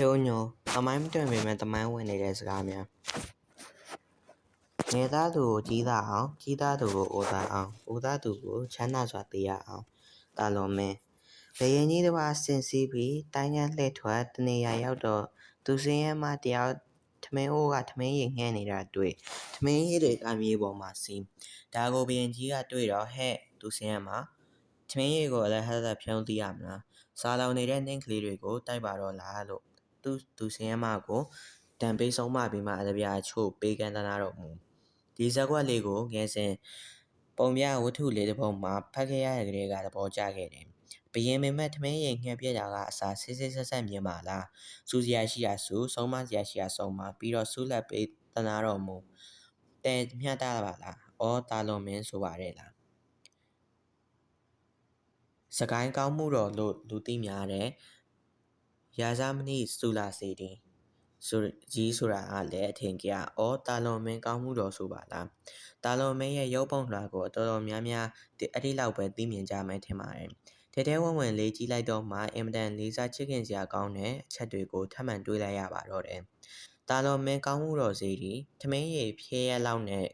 ဖြိုးညိုသမိုင်းမတွင်ပေမဲ့သမိုင်းဝင်နေတဲ့စကားများငယ်သားသူကိုကြီးသားအောင်ကြီးသားသူကိုအိုသားအောင်အိုသားသူကိုချမ်းသာစွာတည်ရအောင်တာလွန်မင်းဘယင်ကြီးတစ်ပါးဆင်စည်းပြီးတိုင်းကလှည့်ထွက်တနေရာရောက်တော့သူစင်းရဲမှတယောက်ထမင်းအိုးကထမင်းရိပ်ငှဲ့နေတာတွေ့ထမင်းရည်တွေကမြေပေါ်မှာစီးဒါကိုဘယင်ကြီးကတွေ့တော့ဟဲ့သူစင်းရဲမှာထမင်းရည်ကိုလည်းဟဲ့သက်ဖြုံးသိရမလားစားလောင်နေတဲ့နှင်းကလေးတွေကိုတိုက်ပါတော့လားလို့ သူသူစင်းရဲမကိုတံပေးဆုံးမပြီးမှအတပြားချို့ပေးကမ်းတနာတော်မူဒီဇက်ကွက်လေးကိုငယ်စဉ်ပုံပြဝတ္ထုလေးတစ်ပုဒ်မှာဖတ်ခဲ့ရတဲ့ကလေးကသဘောကျခဲ့တယ်ဘယင်မင်းမဲ့ထမင်းရင်ငှက်ပြက်တာကအစာဆေးဆေးဆက်ဆက်မြင်ပါလားစူစရာရှိရာစူဆုံးမစရာရှိရာဆုံးမပြီးတော့ဆူလက်ပေးတနာတော်မူတဲမျှတပါလားဩတာလွန်မင်းဆိုပါရဲ့လားစကိုင်းကောင်းမှုတော်လို့လူသိများတဲ့ ရာဇမဏိစူလာစေတင်ဆိုကြီးဆိုတာကလည်းအထင်ကြီးอ่ะဩတာလွန်မင်းကောင်းမှုတော်ဆိုပါလားတာလွန်မင်းရဲ့ရုပ်ပုံလွှာကိုတော်တော်များများဒီအဲ့ဒီလောက်ပဲသိမြင်ကြမယ်ထင်ပါတယ်ထဲထဲဝင်ဝင်လေးကြီးလိုက်တော့မှအင်မတန်လေးစားချစ်ခင်စရာကောင်းတဲ့အချက်တွေကိုထပ်မံတွေးလိုက်ရပါတော့တယ်တာလွန်မင်းကောင်းမှုတော်စီဒီထမင်းရည်ဖြဲရလောက်နဲ့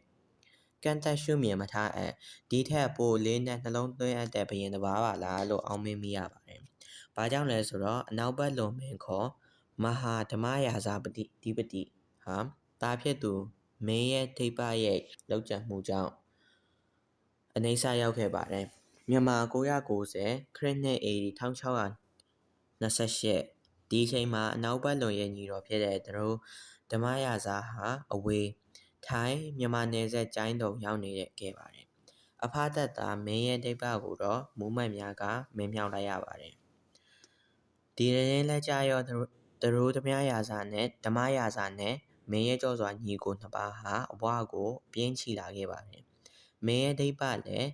ကန့်သက်ရှုမြင်မထားအပ်ဒီထက်ပိုလေးနဲ့နှလုံးသွင်းအပ်တဲ့ဘရင်တစ်ပါးပါလားလို့အောင်းမင်းမိရပါတယ်။ ဘာကြောင့်လဲဆိုတော့အနောက်ဘက်လွန်မင်းခေါ်မဟာဓမ္မရာဇာပတိဒီပတိဟာတာဖြစ်သူမင်းရဲ့ထိပ်ပရဲ့လောက်ကျန်မှုကြောင့်အနေဆရောက်ခဲ့ပါတယ်။မြန်မာ990ခရစ်နှစ် AD 1628ဒီအချိန်မှာအနောက်ဘက်လွန်ရဲ့ညီတော်ဖြစ်တဲ့သူတို့ဓမ္မရာဇာဟာအဝေးထိုင်းမြန်မာနယ်စပ်ကျိုင်းတုံရောက်နေခဲ့ပါတယ်။အဖသက်သာမင်းရဲ့ဒိဗ္ဗကိုတော့မူးမိုက်များကမင်းမြောက်လိုက်ရပါတယ်။ ဒီရင်လက်ကြရောသူတို့ဓမ္မရာဇာနဲ့ဓမ္မရာဇာနဲ့မင်းရဲ့ကြောစွာညီကိုနှစ်ပါးဟာအဘွားကိုပြင်းချီလာခဲ့ပါတယ်။မင်းရဲ့ဒိဗ္ဗလည်း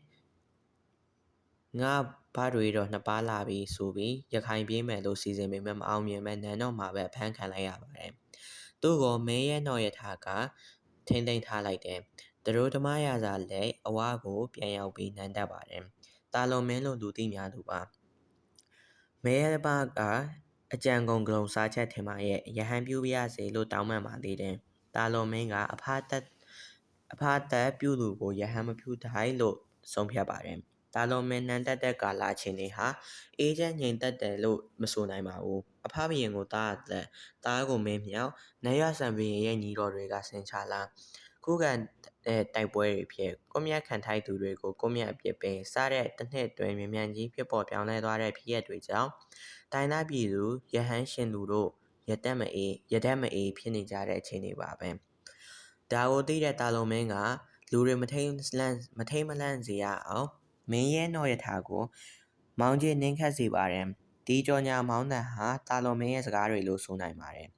ငါဘာတွေတော့နှစ်ပါးလာပြီဆိုပြီးရခိုင်ပြေးမယ်လို့စီစဉ်ပေမဲ့မအောင်မြင်မဲ့နန်းတော်မှာပဲဖမ်းခံလိုက်ရပါတယ်။သူ့ကိုမင်းရဲ့နှော်ရထားကထိမ့်သိမ်းထားလိုက်တယ်။သူတို့ဓမ္မရာဇာလည်းအဝါကိုပြန်ရောက်ပြီးနန်းတက်ပါတယ်။တာလွန်မင်းလို့လူသိများသူပါ။ မဲရပါကအကြံကုန်ကလုံးစားချက်ထင်ပါရဲ့ရဟန်းပြူပြရစေလို့တောင်းပန်ပါသေးတယ်။တာလွန်မင်းကအဖသက်အဖသက်ပြုသူကိုရဟန်းမပြုတိုင်းလို့ဆုံးဖြတ်ပါတယ်။တာလွန်မင်းနန်းတက်တဲ့ကာလချင်းတွေဟာအေးချမ်းငြိမ်သက်တယ်လို့မဆိုနိုင်ပါဘူး။အဖဘရင်ကိုတားတဲ့တားကိုမင်းမြောက်နေရဆန်ဘရင်ရဲ့ညီတော်တွေကဆင်ချလာ ခုခံတိုက်ပွဲတွေဖြစ်ကွန်မြတ်ခံထိုက်သူတွေကိုကွန်မြတ်အပြစ်ပင်စားတဲ့တစ်နှစ်တွင်မြန်မြန်ကြီးဖြစ်ပေါ်ပြောင်းလဲသွားတဲ့ဖြစ်ရပ်တွေကြောင့်တိုင်းသားပြည်သူရဟန်းရှင်သူတို့ရတက်မအေးရတက်မအေးဖြစ်နေကြတဲ့အခြေအနေပါပဲဒါကိုသိတဲ့တာလုံမင်းကလူတွေမထိန်လန့်မထိန်မလန့်စေရအောင်မင်းရဲ့နော်ရထားကို မောင်းကျင်းနှင်းခတ်စေပါတယ်ဒီကြောညာမောင်းတဲ့ဟာတာလုံမင်းရဲ့စကားတွေလို့ဆိုနိုင်ပါတယ်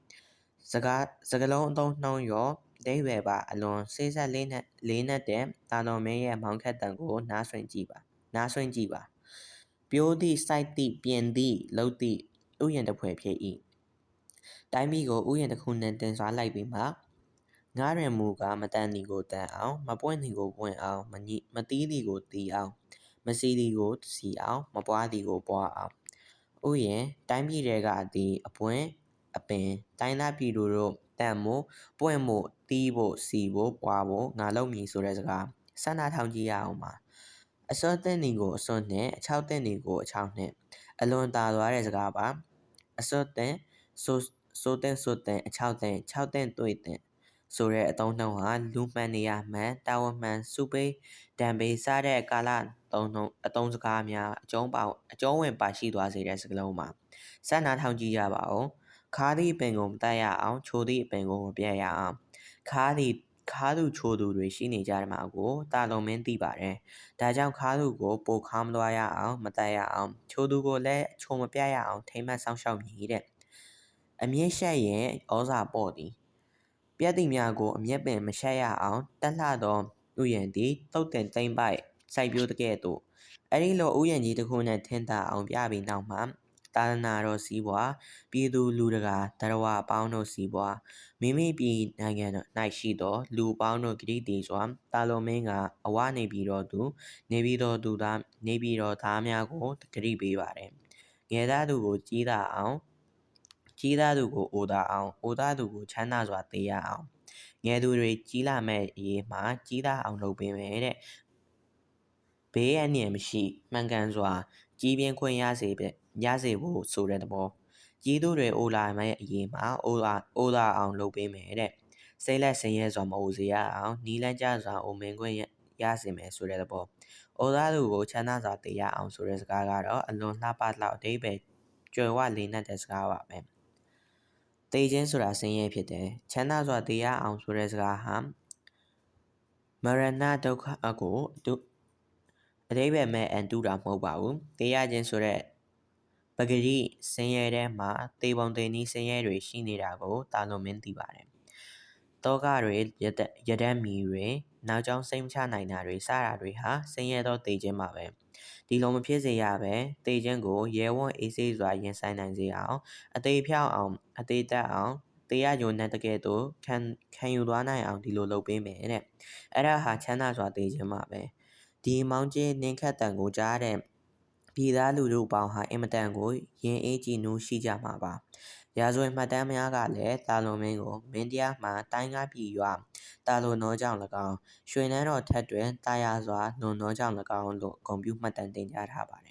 စကားစကလုံးအသုံးနှုံးရော ဒိဗယ်ပါအလွန်စေးဆက်လေးနဲ့လေးနဲ့တဲ့တာတော်မင်းရဲ့မောင်ခတ်တန်ကိုနားဆွင့်ကြည့်ပါနားဆွင့်ကြည့်ပါပြိုးသည့်စိုက်သည့်ပြင်သည့်လှုပ်သည့်ဥယျာဉ်တစ်ဖွဲ့ဖြစ်၏တိုင်းပြည်ကိုဥယျာဉ်တစ်ခုနဲ့တင်စားလိုက်ပြီးမှငားရံမူကမတန်သည်ကိုတန်အောင်မပွင့်သည်ကိုပွင့်အောင်မညိမတီးသည်ကိုတီးအောင်မစီသည်ကိုစီအောင်မပွားသည်ကိုပွားအောင်ဥယျာဉ်တိုင်းပြည်တွေကသည်အပွင့်အပင်တိုင်းသားပြည်သူတို့ တန်မို့ပွင့်မို့တီးဖို့စီဖို့ပွားဖို့ငါလုပ်မည်ဆိုတဲ့စကားဆန္ဒထောင်ကြည့်ရအောင်ပါအစွန်းတဲ့နေကိုအစွန်းနဲ့အချောက်တဲ့နေကိုအချောက်နဲ့အလွန်တာသွားတဲ့စကားပါအစွန်းတဲ့ဆိုဆိုတဲ့ဆိုတဲ့အချောက်တဲ့ခြောက်တဲ့တွေ့တဲ့ဆိုတဲ့အတုံးနှုံးဟာလူမှန်နေရမှန်တာဝန်မှန်စုပေးတံပေးစားတဲ့ကာလသုံးနှုံးအတုံးစကားများအကျုံးပေါအကျုံးဝင်ပါရှိသွားစေတဲ့စကားလုံးမှာစန္နာထောင်ကြည့်ရပါဦး ခါးသည့်ပင်ကိုမတတ်ရအောင်ချိုသည့်ပင်ကိုမပြတ်ရအောင်ခါးသည့်ခါးသူချိုသူတွေရှိနေကြတယ်မှာကိုတာလုံမင်းသိပါတယ်။ဒါကြောင့်ခါးသူကိုပိုခါမသွားရအောင်မတတ်ရအောင်ချိုသူကိုလည်းချိုမပြရအောင်ထိမ့်မှတ်ဆောင်ရှောက်မည်တဲ့အမြင့်ရှက်ရင်ဩဇာပေါ့သည်ပြက်တိများကိုအမျက်ပင်မရှက်ရအောင်တက်လှသောဥယျာဉ်သည်တုတ်တင်သိမ့်ပိုက်စိုက်ပျိုးတကဲ့သို့အဲ့ဒီလိုဥယျာဉ်ကြီးတစ်ခုနဲ့ထင်းတာအောင်ပြပြီးနောက်မှာ သာသနာတော်စီးပွားပြည်သူလူတကာတရဝအပေါင်းတို့စီးပွားမိမိပြည်နိုင်ငံ၌ရှိသော လူပေါင်းတို့ဂရိတေစွာတာလုံမင်းကအဝနေပြီးတော့သူ နေပြီးတော့သူသားနေပြီးတော့သားများကိုဂရိပေးပါတယ်ငယ်သားသူကိုကြီးတာအောင်ကြီးသားသူကိုအိုသာအောင်အိုသားသူကိုချမ်းသာစွာသေရအောင်ငယ်သူတွေကြီးလာမဲ့အရေးမှာကြီးသားအောင်လုပ်ပေးမယ်တဲ့ဘေးအန္တရာယ်မရှိမှန်ကန်စွာ ကြီးပြင်းခွင့်ရစေပဲရစေဖို့ဆိုတဲ့သဘောကြီးသူတွေအိုလာမဲ့အရေးမှာအိုလာအိုသာအောင်လုပ်ပေးမယ်တဲ့စိတ်လက်ဆင်းရဲစွာမအိုစေရအောင်နီးလန်းကြစွာအိုမင်ခွင့်ရရစေမယ်ဆိုတဲ့သဘောအိုသားသူကိုချမ်းသာစွာသေရအောင်ဆိုတဲ့စကားကတော့အလွန်လှပလောက်အဓိပ္ပာယ်ကျွယ်ဝလေးနက်တဲ့စကားပါပဲသေခြင်းဆိုတာဆင်းရဲဖြစ်တယ်ချမ်းသာစွာသေရအောင်ဆိုတဲ့စကားဟာမရဏဒုက္ခအကိုသူ အတိပ္ပယ်မဲ့အန်တူတာမဟုတ်ပါဘူးသေရခြင်းဆိုတဲ့ပဂရိဆင်းရဲထဲမှာသေပုံသေနည်းဆင်းရဲတွေရှိနေတာကိုတာလွန်မင်းသိပါတယ်တောကတွေရဒရဒတ်မီတွေနောက်ကျောင်းစိတ်မချနိုင်တာတွေစတာတွေဟာဆင်းရဲသောသေခြင်းပါပဲဒီလိုမဖြစ်စေရပဲသေခြင်းကိုရဲဝံ့အေးဆေးစွာရင်ဆိုင်နိုင်စေအောင်အသေးဖြောင်းအောင်အသေးတက်အောင်တေးရယုံနဲ့တကယ်တော့ခံခံယူသွားနိုင်အောင်ဒီလိုလုပ်ပေးမယ်တဲ့အဲ့ဒါဟာချမ်းသာစွာသေခြင်းပါပဲ ဒီမောင်ကျင်းနင်းခတ်တန်ကိုကြားတဲ့ပြည်သားလူတို့ပေါင်းဟာအင်မတန်ကိုရင်အေးကြည်နူးရှိကြမှာပါရာဇဝင်မှတ်တမ်းများကလည်းတာလွန်မင်းကိုမင်းတရားမှတိုင်းကားပြည်ရွာတာလွန်သောကြောင့်၎င်းရွှေနန်းတော်ထက်တွင်တာယာစွာလွန်သောကြောင့်၎င်းလို့ဂုံပြုမှတ်တမ်းတင်ကြထားပါတယ်